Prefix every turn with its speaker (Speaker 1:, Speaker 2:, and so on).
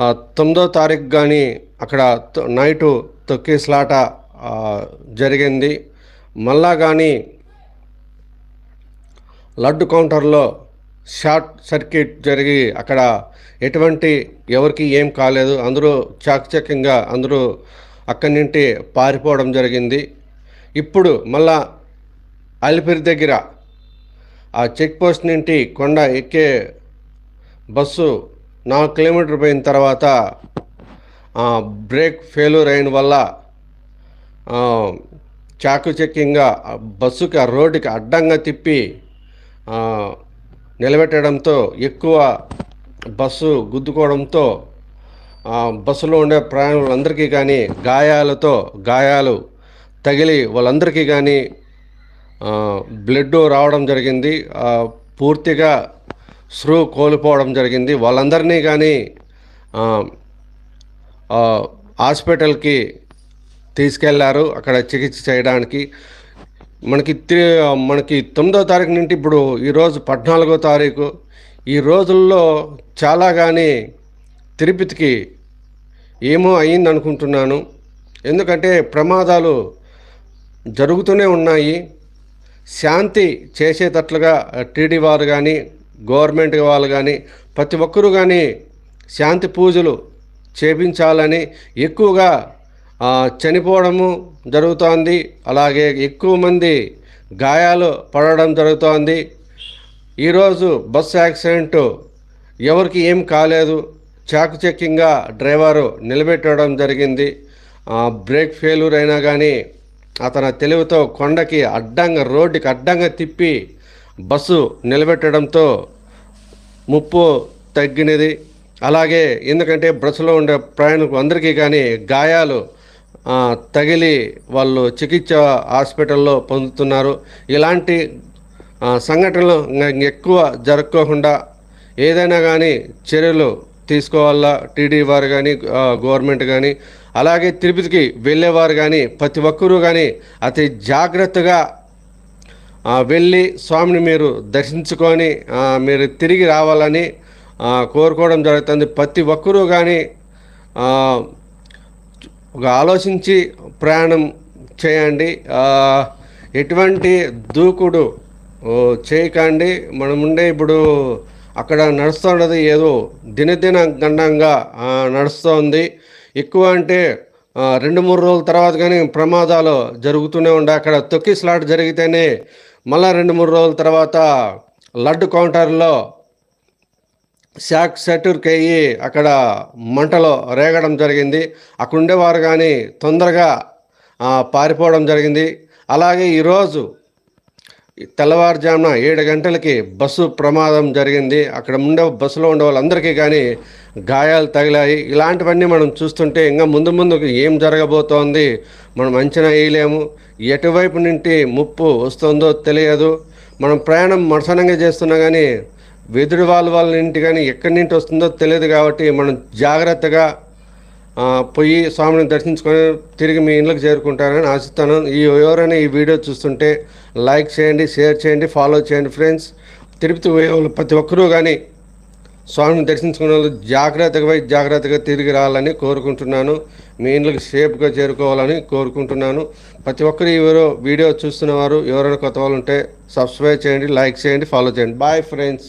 Speaker 1: తొమ్మిదో తారీఖు కానీ అక్కడ తొ- నైటు తొక్కిసలాట స్లాట జరిగింది. మళ్ళా కానీ లడ్డు కౌంటర్లో షార్ట్ సర్క్యూట్ జరిగి అక్కడ ఎటువంటి ఎవరికి ఏం కాలేదు. అందరూ చాకచక్యంగా అందరూ అక్కడి నుండి పారిపోవడం జరిగింది. ఇప్పుడు మళ్ళా అలిపిరి దగ్గర ఆ చెక్ పోస్ట్ నుండి కొండ ఎక్కే బస్సు నాలుగు కిలోమీటర్ పోయిన తర్వాత బ్రేక్ ఫెయిల్యూర్ అయిన వల్ల చాకుచక్యంగా బస్సుకి ఆ రోడ్డుకి అడ్డంగా తిప్పి నిలబెట్టడంతో ఎక్కువ బస్సు గుద్దుకోవడంతో బస్సులో ఉండే ప్రయాణికులందరికీ కానీ గాయాలతో గాయాలు తగిలి వాళ్ళందరికీ కానీ బ్లడ్ రావడం జరిగింది. పూర్తిగా స్రూ కోల్పోవడం జరిగింది. వాళ్ళందరినీ కానీ హాస్పిటల్కి తీసుకెళ్ళారు అక్కడ చికిత్స చేయడానికి. మనకి మనకి తొమ్మిదో తారీఖు నుండి ఇప్పుడు ఈరోజు పద్నాలుగో తారీఖు. ఈ రోజుల్లో చాలా కానీ తిరుపతికి ఏమో అయ్యింది అనుకుంటున్నాను ఎందుకంటే ప్రమాదాలు జరుగుతూనే ఉన్నాయి. శాంతి చేసేటట్లుగా టీడీ వారు కానీ గవర్నమెంట్ వాళ్ళు కానీ ప్రతి ఒక్కరూ కానీ శాంతి పూజలు చేపించాలని ఎక్కువగా చనిపోవడము జరుగుతోంది. అలాగే ఎక్కువ మంది గాయాలు పడడం జరుగుతోంది. ఈరోజు బస్ యాక్సిడెంట్ ఎవరికి ఏం కాలేదు. చాకుచక్యంగా డ్రైవరు నిలబెట్టడం జరిగింది. బ్రేక్ ఫెయిల్యూర్ అయినా కానీ అతని తెలివితో కొండకి అడ్డంగా రోడ్డుకి అడ్డంగా తిప్పి బస్సు నిలబెట్టడంతో ముప్పు తగ్గినది. అలాగే ఎందుకంటే బస్సులో ఉండే ప్రయాణికులు అందరికీ కానీ గాయాలు తగిలి వాళ్ళు చికిత్స హాస్పిటల్లో పొందుతున్నారు. ఇలాంటి సంఘటనలు ఎక్కువ జరగకుండా ఏదైనా కానీ చర్యలు తీసుకోవాలా? టీడీ వారు కానీ గవర్నమెంట్ కానీ అలాగే తిరుపతికి వెళ్ళేవారు కానీ ప్రతి ఒక్కరూ కానీ అతి జాగ్రత్తగా వెళ్ళి స్వామిని మీరు దర్శించుకొని మీరు తిరిగి రావాలని కోరుకోవడం జరుగుతుంది. ప్రతి ఒక్కరూ కానీ ఒక ఆలోచించి ప్రయాణం చేయండి. ఎటువంటి దూకుడు చేయకండి. మనం ఉండే ఇప్పుడు అక్కడ నడుస్తున్నది ఏదో దినదిన గండంగా నడుస్తుంది నడుస్తోంది ఎక్కువ అంటే రెండు మూడు రోజుల తర్వాత కానీ ప్రమాదాలు జరుగుతూనే ఉండే. అక్కడ తొక్కి స్లాట్ జరిగితేనే మళ్ళా రెండు మూడు రోజుల తర్వాత లడ్డు కౌంటర్లో శాక్ సెటూర్కి అయ్యి అక్కడ మంటలో రేగడం జరిగింది. అక్కడ ఉండేవారు కానీ తొందరగా పారిపోవడం జరిగింది. అలాగే ఈరోజు తెల్లవారుజామున ఏడు గంటలకి బస్సు ప్రమాదం జరిగింది. అక్కడ ఉండే బస్సులో ఉండే వాళ్ళందరికీ కానీ గాయాలు తగిలాయి. ఇలాంటివన్నీ మనం చూస్తుంటే ఇంకా ముందు ముందుకు ఏం జరగబోతోంది? మనం అంచనా వేయలేము. ఎటువైపు నుండి ముప్పు వస్తుందో తెలియదు. మనం ప్రయాణం మరసనంగా చేస్తున్నా కానీ వెదురు వాళ్ళ వాళ్ళ ఇంటి కానీ ఎక్కడి నుండి వస్తుందో తెలియదు కాబట్టి మనం జాగ్రత్తగా పోయి స్వామిని దర్శించుకొని తిరిగి మీ ఇంట్లోకి చేరుకుంటారని ఆశిస్తాను. ఈ ఎవరైనా ఈ వీడియో చూస్తుంటే లైక్ చేయండి షేర్ చేయండి ఫాలో చేయండి ఫ్రెండ్స్. తిరుపతి వాళ్ళు ప్రతి ఒక్కరూ కానీ స్వామిని దర్శించుకునే వాళ్ళు జాగ్రత్తగా పోయి జాగ్రత్తగా తిరిగి రావాలని కోరుకుంటున్నాను. మీ ఇంట్లోకి సేఫ్గా చేరుకోవాలని కోరుకుంటున్నాను. ప్రతి ఒక్కరు ఎవరో వీడియో చూస్తున్నవారు ఎవరైనా కొత్త వాళ్ళు ఉంటే సబ్స్క్రైబ్ చేయండి లైక్ చేయండి ఫాలో చేయండి. Bye friends